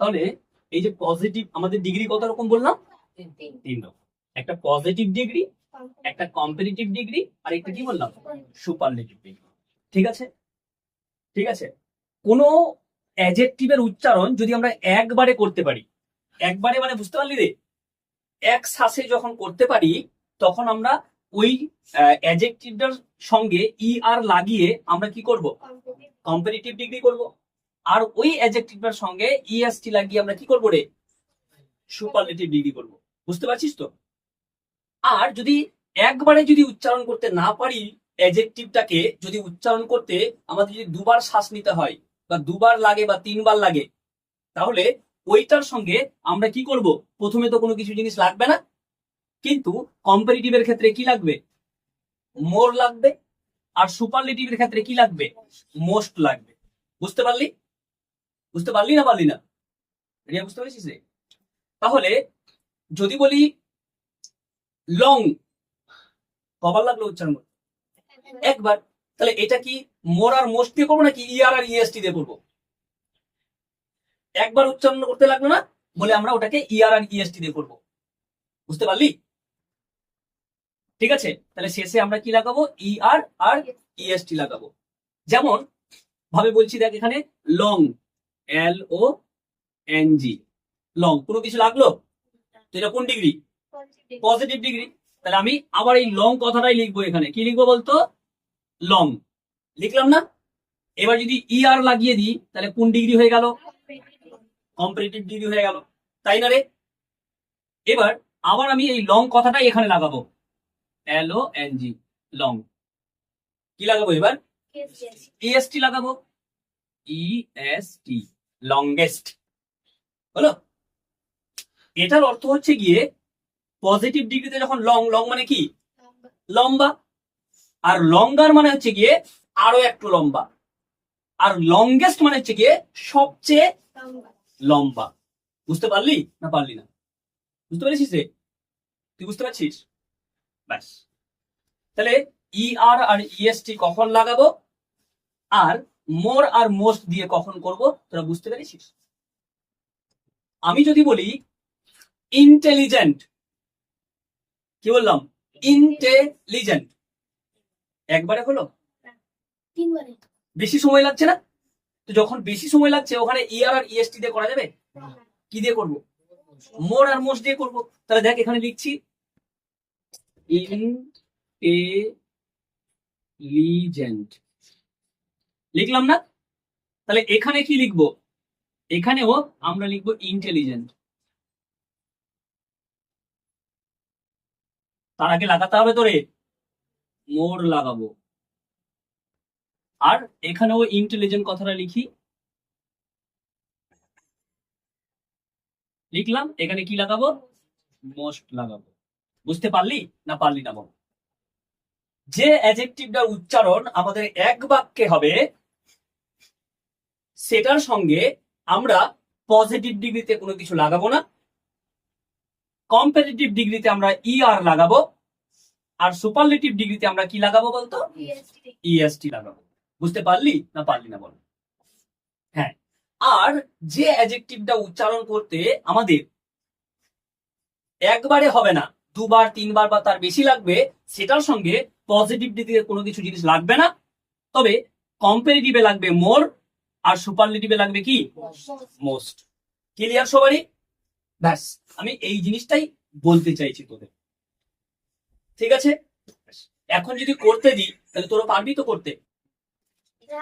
তাহলে এই যে পজিটিভ আমাদের ডিগ্রি কত রকম বললাম? তিন রকম। একটা পজিটিভ ডিগ্রি একটা কম্পারেটিভ ডিগ্রি আর একটা কি বললাম? সুপারলেটিভ ডিগ্রি ঠিক আছে? ঠিক আছে? কোনো অ্যাজেক্টিভের উচ্চারণ যদি আমরা একবারে করতে পারি একবারে মানে বুঝতে পারলি রে? এক শ্বাসে যখন করতে পারি তখন আমরা ওই অ্যাজেক্টিভটার সঙ্গে ই আর লাগিয়ে আমরা কি করব? কম্পারেটিভ ডিগ্রি করব। আর ওই অ্যাজেক্টিভটার সঙ্গে ইএসটি লাগিয়ে আমরা কি করব রে? সুপারলেটিভ ডিগ্রি করব। বুঝতে পারছিস তো? আর যদি একবারে যদি উচ্চারণ করতে না পারি অ্যাজেক্টিভটাকে যদি উচ্চারণ করতে আমাদের যদি দুবার শ্বাস নিতে হয়, বা দুবার লাগে, বা তিনবার লাগে, তাহলে ওইটার সঙ্গে আমরা কি করব? প্রথমে তো কোনো কিছু জিনিস লাগবে না। কিন্তু কম্পারিটিভের ক্ষেত্রে কি লাগবে? মোর লাগবে। আর সুপারলেটিভের ক্ষেত্রে কি লাগবে? মোস্ট লাগবে। বুঝতে পারলি? বুঝতে পারলি না পারলি না? রিয়া বুঝতে পেরেছিস রে? তাহলে যদি বলি লং কবার লাগল উচ্চারণ? একবার, তাহলে এটা কি মোর আর মোস্ট দিয়ে করব নাকি ইআর আর ইএসটি দিয়ে করব? একবার উচ্চারণ করতে লাগল না, বলে আমরা ওটাকে ইআর আর ইএসটি দিয়ে করব। বুঝতে পারলি? ঠিক আছে? তাহলে শেষে আমরা কি লাগাবো? ইআর আর ইএসটি লাগাবো। যেমন, ভাবে বলছি দেখ এখানে long L O N G long কোনো কিছু লাগল? তো এটা কোন ডিগ্রি পজিটিভ ডিগ্রি তাহলে আমি আবার এই লং কথাটাই লিখব এখানে। কি লিখব বলতো? লং লিখলাম না? এবার যদি ইআর লাগিয়ে দিই তাহলে কোন ডিগ্রি হয়ে গেল? কম্পারেটিভ ডিগ্রি হয়ে গেল। তাই না রে? এবার আবার আমি এই লং কথাটাই এখানে লাগাবো। এল ও এন জি লং কি লাগাবো এবার? ইএসটি লাগাবো। ইএসটি লংগেস্ট হলো? এটার অর্থ হচ্ছে গিয়ে পজিটিভ ডিগ্রিতে যখন লং লং মানে কি? লম্বা। আর লঙ্গার মানে হচ্ছে গিয়ে আরও একটু লম্বা। আর লংগেস্ট মানে হচ্ছে গিয়ে সবচেয়ে লম্বা। বুঝতে পারলি না পারলি না? বুঝতে পারছিস রে? তুই বুঝতে পারছিস? ব্যাস। তাহলে ই আর আর ইএসটি কখন লাগাবো? আর মোর আর মোস্ট দিয়ে কখন করব তোরা বুঝতে পেরেছিস? আমি যদি বলি ইন্টেলিজেন্ট কি বললাম? ইন্টেলিজেন্ট একবারে হলো? বেশি সময় লাগছে না? তো যখন বেশি সময় লাগছে ওখানে ইআর আর ইএসটি দিয়ে করা যাবে? কি দিয়ে করব? মোর আর মোস্ট দিয়ে করব। তাহলে দেখ এখানে লিখছি। ইন্টেলিজেন্ট লিখলাম না? তাহলে এখানে কি লিখব? এখানেও আমরা লিখব ইন্টেলিজেন্ট তার আগে লাগাতে হবে তোরে। মোর লাগাবো। আর এখানেও ইন্টেলিজেন্ট কথাটা লিখি। লিখলাম, এখানে কি লাগাবো? মোস্ট লাগাবো। বুঝতে পারলি না পারলি না বল? যে অ্যাজেক্টিভটার উচ্চারণ আমাদের এক বাক্যে হবে সেটার সঙ্গে আমরা পজিটিভ ডিগ্রিতে কোনো কিছু লাগাবো না। কম্পারেটিভ ডিগ্রিতে আমরা ই আর লাগাবো। আর সুপারলেটিভ ডিগ্রিতে আমরা কি লাগাবো বলতো? ইএসটি লাগাবো। বুঝতে পারলি না পারলি না বল? হ্যাঁ। আর যে অ্যাজেক্টিভটা উচ্চারণ করতে আমাদের একবারে হবে না দুবার তিনবার বা তার বেশি লাগবে সেটার সঙ্গে পজিটিভ দিকে কোনো কিছু জিনিস লাগবে না। তবে কম্পারেটিভে লাগবে মোর আর সুপারলেটিভে লাগবে কি? মোস্ট। ক্লিয়ার সবারই? ব্যাস আমি এই জিনিসটাই বলতে চাইছি তোদের। ঠিক আছে? এখন যদি করতে দিই তাহলে তোরা পারবি তো করতে? এটা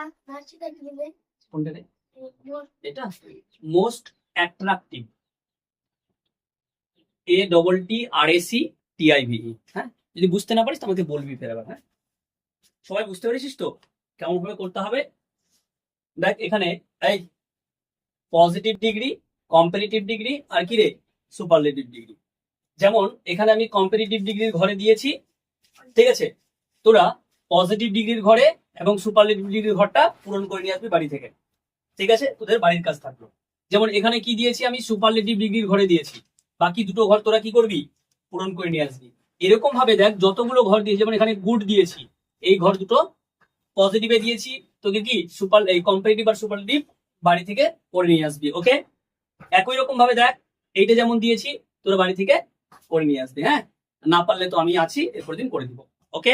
কোনটা রে? Most. Attractive. A double T R A C T I V হ্যাঁ? যদি বুঝতে না পারিস তো আমাকে বলবি ফের আবার হ্যাঁ? সবাই বুঝতে পেরেছিস তো? কেমন ভাবে করতে হবে? দেখ, এখানে, এই পজিটিভ ডিগ্রি কম্পারেটিভ ডিগ্রি আর কি রে? সুপারলেটিভ ডিগ্রি যেমন, এখানে আমি কম্পারেটিভ ডিগ্রির ঘরে দিয়েছি, ঠিক আছে? তোরা পজিটিভ ডিগ্রির ঘরে এবং সুপারলেটিভ ডিগ্রির ঘরটা পূরণ করে নিয়ে আসবি বাড়ি থেকে। ঠিক আছে? তোদের বাড়ির কাজ থাকল। যেমন, এখানে কি দিয়েছি আমি? সুপারলেটিভ ডিগ্রির ঘরে দিয়েছি। বাকি দুটো ঘর তোরা কি করবি? পূরণ করে নিয়ে আসবি। এরকম ভাবে দেখ, যতগুলো ঘর দিয়েছি, যেমন এখানে গুড দিয়েছি, এই ঘর দুটো পজিটিভে দিয়েছি, তোকে কি সুপার, এই কম্পারেটিভ আর সুপার সুপারলেটিভ বাড়ি থেকে পড়ে নিয়ে আসবি ওকে একই রকম ভাবে দেখ, এইটা যেমন দিয়েছি, তোরা বাড়ি থেকে পড়ে নিয়ে আসবি হ্যাঁ? না পারলে তো আমি আছি এরপর দিন করে দিব ওকে